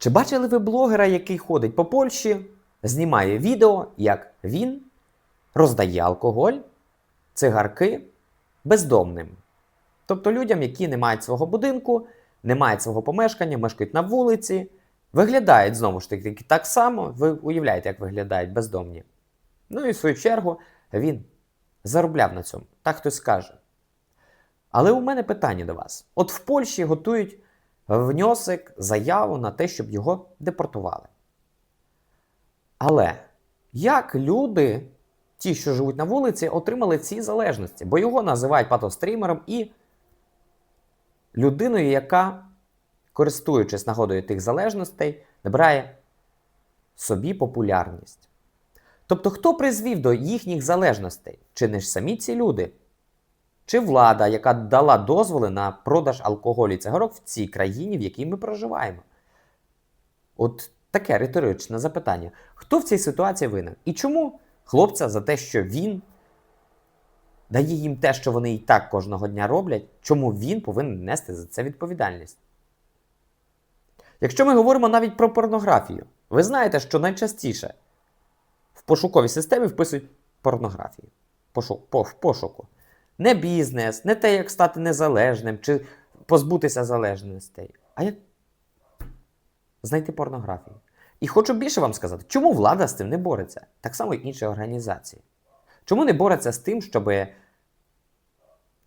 Чи бачили ви блогера, який ходить по Польщі, знімає відео, як він роздає алкоголь, цигарки бездомним? Тобто людям, які не мають свого будинку, не мають свого помешкання, мешкають на вулиці, виглядають знову ж таки так само, ви уявляєте, як виглядають бездомні. Ну і в свою чергу він заробляв на цьому, так хтось скаже. Але у мене питання до вас: от в Польщі готують внесок, заяву на те, щоб його депортували. Але як люди, ті, що живуть на вулиці, отримали ці залежності? Бо його називають патострімером і людиною, яка, користуючись нагодою тих залежностей, набирає собі популярність. Тобто, хто призвів до їхніх залежностей? Чи не ж самі ці люди? Чи влада, яка дала дозволи на продаж алкоголю і цигарок в цій країні, в якій ми проживаємо? От таке риторичне запитання. Хто в цій ситуації винен? І чому хлопця за те, що він дає їм те, що вони і так кожного дня роблять, чому він повинен нести за це відповідальність? Якщо ми говоримо навіть про порнографію, ви знаєте, що найчастіше в пошуковій системі вписують порнографію Пошу- по- в пошуку. Не бізнес, не те, як стати незалежним чи позбутися залежностей, а як знайти порнографію. І хочу більше вам сказати, чому влада з цим не бореться? Так само і інші організації. Чому не бореться з тим, щоб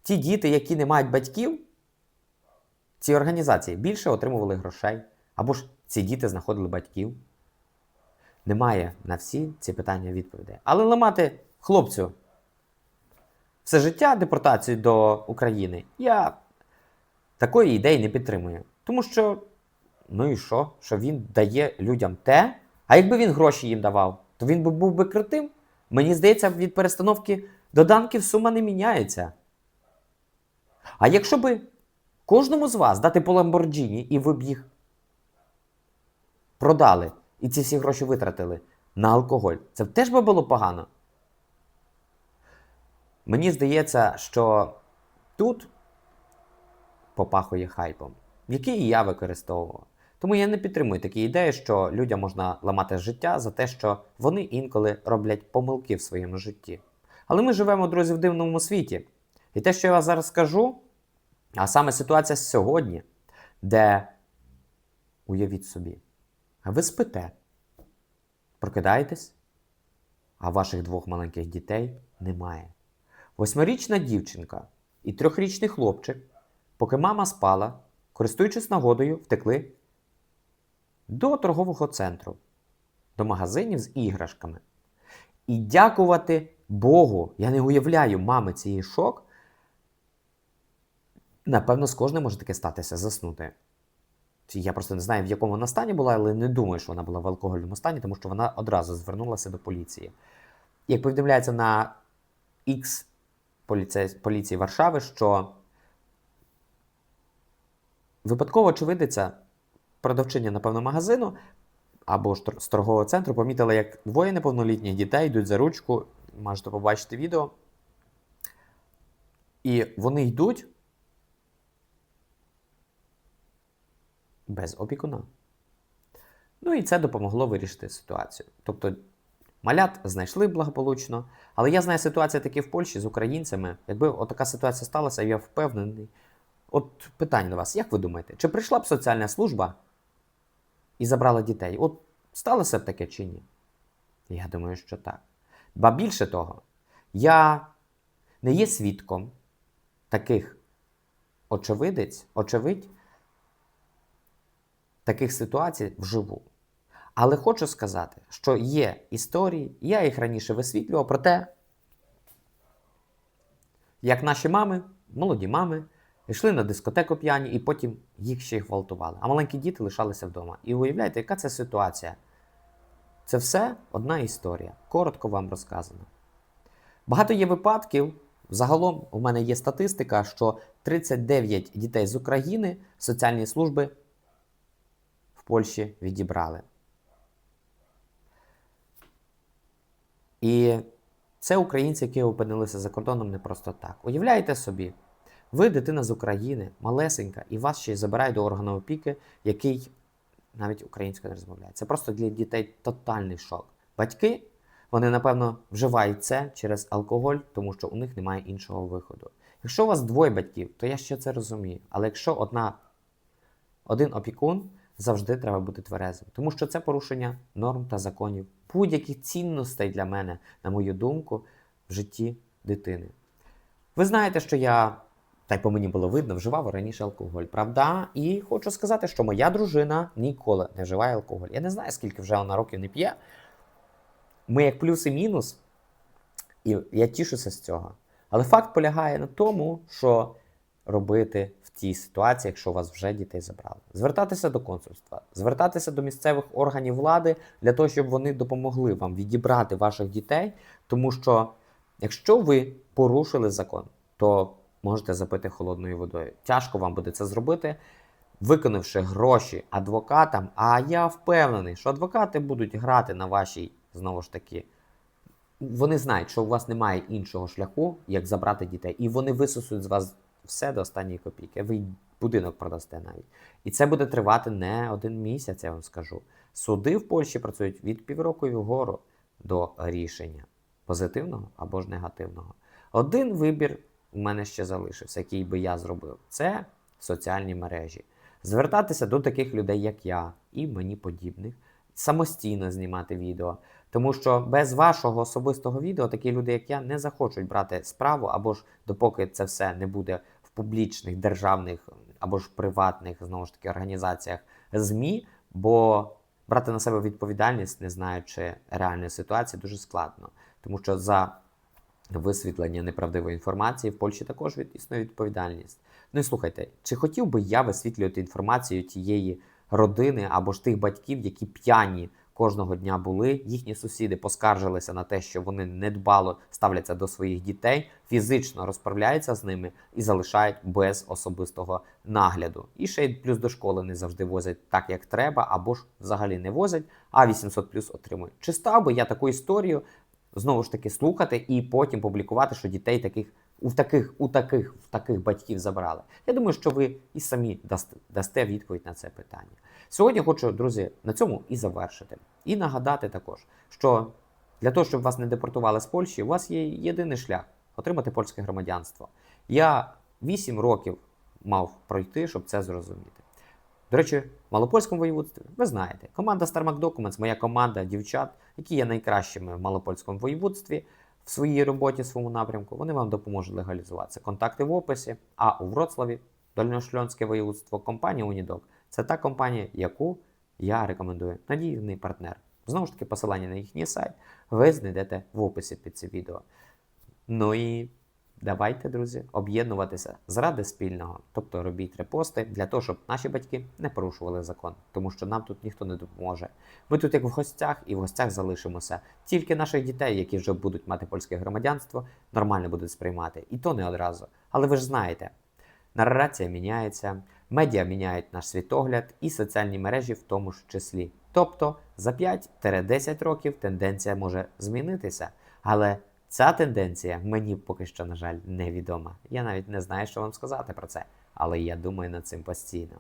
ті діти, які не мають батьків, ці організації більше отримували грошей, або ж ці діти знаходили батьків? Немає на всі ці питання відповідей. Але ламати хлопцю все життя депортацію до України, я такої ідеї не підтримую. Тому що, ну і що? Що він дає людям те, а якби він гроші їм давав, то він би був би крутим. Мені здається, від перестановки доданків сума не міняється. А якщо би кожному з вас дати по Ламборджіні і ви б їх продали і ці всі гроші витратили на алкоголь, це б теж би було погано. Мені здається, що тут попахує хайпом, який і я використовував. Тому я не підтримую такі ідеї, що людям можна ламати життя за те, що вони інколи роблять помилки в своєму житті. Але ми живемо, друзі, в дивному світі. І те, що я вам зараз скажу, а саме ситуація сьогодні, де уявіть собі, ви спите, прокидаєтесь, а ваших двох маленьких дітей немає. Восьмирічна дівчинка і трьохрічний хлопчик, поки мама спала, користуючись нагодою, втекли до торгового центру, до магазинів з іграшками. І дякувати Богу, я не уявляю мами цієї шок. Напевно, з кожним може таке статися заснути. Я просто не знаю, в якому вона стані була, але не думаю, що вона була в алкогольному стані, тому що вона одразу звернулася до поліції. Як повідомляється на X поліції Варшави, що випадково очевидиця продавчиня, напевно, магазину або ж з торгового центру помітила, як двоє неповнолітніх дітей йдуть за ручку, можете побачити відео. І вони йдуть без опікуна. Ну і це допомогло вирішити ситуацію. Тобто малят знайшли благополучно, але я знаю ситуацію такі в Польщі з українцями. Якби отака ситуація сталася, я впевнений. От питання до вас: як ви думаєте, чи прийшла б соціальна служба і забрала дітей? От сталося б таке чи ні? Я думаю, що так. Ба більше того, я не є свідком таких очевидець, очевидь, таких ситуацій вживу. Але хочу сказати, що є історії, я їх раніше висвітлював про те, як наші мами, молоді мами, йшли на дискотеку п'яні і потім їх ще й гвалтували. А маленькі діти лишалися вдома. І уявляєте, яка це ситуація? Це все одна історія. Коротко вам розказано. Багато є випадків. Загалом у мене є статистика, що 39 дітей з України соціальні служби в Польщі відібрали. І це українці, які опинилися за кордоном не просто так. Уявляєте собі, ви дитина з України, малесенька, і вас ще й забирають до органу опіки, який навіть українською не розмовляють. Це просто для дітей тотальний шок. Батьки, вони, напевно, вживають це через алкоголь, тому що у них немає іншого виходу. Якщо у вас двоє батьків, то я ще це розумію. Але якщо одна, один опікун, завжди треба бути тверезим, тому що це порушення норм та законів, будь-яких цінностей для мене, на мою думку, в житті дитини. Ви знаєте, що я, та й по мені було видно, вживав раніше алкоголь, правда? І хочу сказати, що моя дружина ніколи не вживає алкоголь. Я не знаю, скільки вже вона років не п'є. Ми як плюс і мінус, і я тішуся з цього. Але факт полягає на тому, що робити тій ситуації, якщо вас вже дітей забрали. Звертатися до консульства, звертатися до місцевих органів влади для того, щоб вони допомогли вам відібрати ваших дітей, тому що якщо ви порушили закон, то можете запити холодною водою. Тяжко вам буде це зробити, виконавши гроші адвокатам. А я впевнений, що адвокати будуть грати на вашій знову ж таки. Вони знають, що у вас немає іншого шляху, як забрати дітей, і вони висосують з вас все до останньої копійки. Ви будинок продасте навіть. І це буде тривати не один місяць, я вам скажу. Суди в Польщі працюють від півроку і вгору до рішення позитивного або ж негативного. Один вибір у мене ще залишився, який би я зробив. Це соціальні мережі. Звертатися до таких людей, як я, і мені подібних, самостійно знімати відео. Тому що без вашого особистого відео такі люди, як я, не захочуть брати справу, або ж допоки це все не буде публічних, державних або ж приватних знову ж таки організаціях ЗМІ, бо брати на себе відповідальність, не знаючи реальної ситуації, дуже складно. Тому що за висвітлення неправдивої інформації в Польщі також від- існує відповідальність. Ну і слухайте, чи хотів би я висвітлювати інформацію тієї родини або ж тих батьків, які п'яні кожного дня були, їхні сусіди поскаржилися на те, що вони недбало ставляться до своїх дітей, фізично розправляються з ними і залишають без особистого нагляду. І ще й плюс до школи не завжди возять так, як треба, або ж взагалі не возять, а 800 плюс отримують. Чи став би я таку історію знову ж таки слухати і потім публікувати, що дітей таких у таких, у таких, в таких батьків забрали. Я думаю, що ви і самі дасте, дасте відповідь на це питання. Сьогодні хочу, друзі, на цьому і завершити. І нагадати також, що для того, щоб вас не депортували з Польщі, у вас є єдиний шлях отримати польське громадянство. Я 8 років мав пройти, щоб це зрозуміти. До речі, в Малопольському воєводстві, ви знаєте, команда Starmac Documents, моя команда дівчат, які є найкращими в Малопольському воєводстві в своїй роботі, в своєму напрямку, вони вам допоможуть легалізуватися. Контакти в описі. А у Вроцлаві, Дальньошльонське воєводство, компанія Унідок. Це та компанія, яку я рекомендую. Надійний партнер. Знову ж таки, посилання на їхній сайт ви знайдете в описі під цим відео. Ну і давайте, друзі, об'єднуватися заради спільного. Тобто робіть репости для того, щоб наші батьки не порушували закон, тому що нам тут ніхто не допоможе. Ми тут як в гостях і в гостях залишимося. Тільки наших дітей, які вже будуть мати польське громадянство, нормально будуть сприймати. І то не одразу. Але ви ж знаєте, нарація міняється, медіа міняють наш світогляд і соціальні мережі в тому ж числі. Тобто за 5-10 років тенденція може змінитися, але ця тенденція мені поки що, на жаль, невідома. Я навіть не знаю, що вам сказати про це, але я думаю над цим постійно.